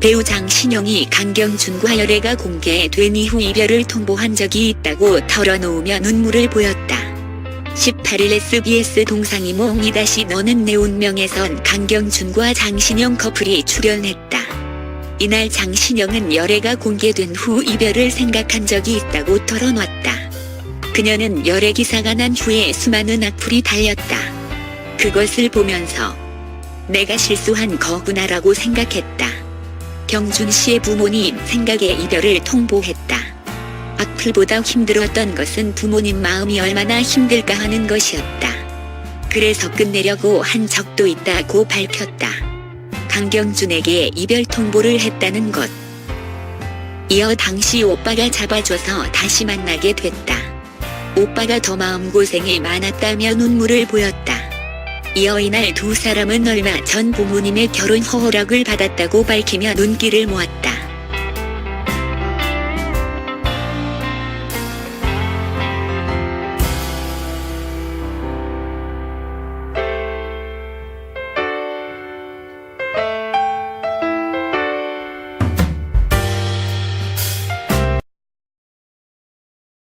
배우 장신영이 강경준과 열애가 공개된 이후 이별을 통보한 적이 있다고 털어놓으며 눈물을 보였다. 18일 SBS 동상이몽이 다시 너는 내 운명에선 강경준과 장신영 커플이 출연했다. 이날 장신영은 열애가 공개된 후 이별을 생각한 적이 있다고 털어놨다. 그녀는 열애 기사가 난 후에 수많은 악플이 달렸다. 그것을 보면서 내가 실수한 거구나라고 생각했다. 경준 씨의 부모님 생각에 이별을 통보했다. 악플보다 힘들었던 것은 부모님 마음이 얼마나 힘들까 하는 것이었다. 그래서 끝내려고 한 적도 있다고 밝혔다. 강경준에게 이별 통보를 했다는 것. 이어 당시 오빠가 잡아줘서 다시 만나게 됐다. 오빠가 더 마음고생이 많았다며 눈물을 보였다. 이어 이날 두 사람은 얼마 전 부모님의 결혼 허락을 받았다고 밝히며 눈길을 모았다.